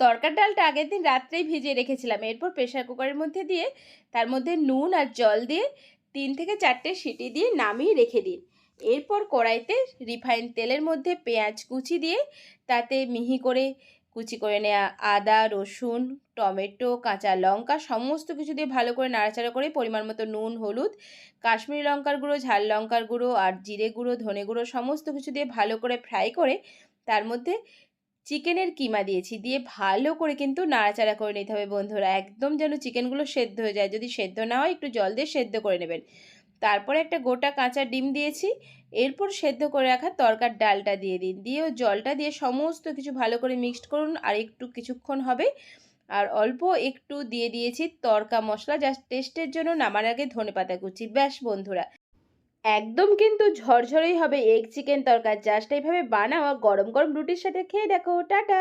তরকার ডালটা আগের দিন রাত্রেই ভিজিয়ে রেখেছিলাম। এরপর প্রেশার কুকারের মধ্যে দিয়ে, তার মধ্যে নুন আর জল দিয়ে তিন থেকে চারটে সিটি দিয়ে নামিয়ে রেখে দিন এরপর কড়াইতে রিফাইন তেলের মধ্যে পেঁয়াজ কুচি দিয়ে, তাতে মিহি করে কুচি করে নেওয়া আদা, রসুন, টমেটো, কাঁচা লঙ্কা সমস্ত কিছু দিয়ে ভালো করে নাড়াচাড়া করে পরিমাণ মতো নুন, হলুদ, কাশ্মীরি লঙ্কার গুঁড়ো, ঝাল লঙ্কার গুঁড়ো আর জিরে গুঁড়ো, ধনে গুঁড়ো সমস্ত কিছু দিয়ে ভালো করে ফ্রাই করে তার মধ্যে চিকেনের কিমা দিয়েছি, দিয়ে ভালো করে কিন্তু নাড়াচাড়া করে নিতে হবে বন্ধুরা। একদম যেন চিকেনগুলো সেদ্ধ হয়ে যায়। যদি সেদ্ধ না হয়, একটু জল দিয়ে সেদ্ধ করে নেবেন। তারপরে একটা গোটা কাঁচা ডিম দিয়েছি। এরপর সেদ্ধ করে রাখা তরকার ডালটা দিয়ে দিন। দিয়ে জলটা দিয়ে সমস্ত কিছু ভালো করে মিক্সড করুন, আর একটু কিছুক্ষণ হবে। আর অল্প একটু দিয়ে দিয়েছি তরকা মশলা জাস্ট টেস্টের জন্য নামার আগে ধনে পাতা কুচি। ব্যাস বন্ধুরা। একদম কিন্তু ঝরঝরেই হবে এগ চিকেন তরকা জাস্ট এইভাবে বানাও আর গরম গরম রুটির সাথে খেয়ে দেখো। টাটা!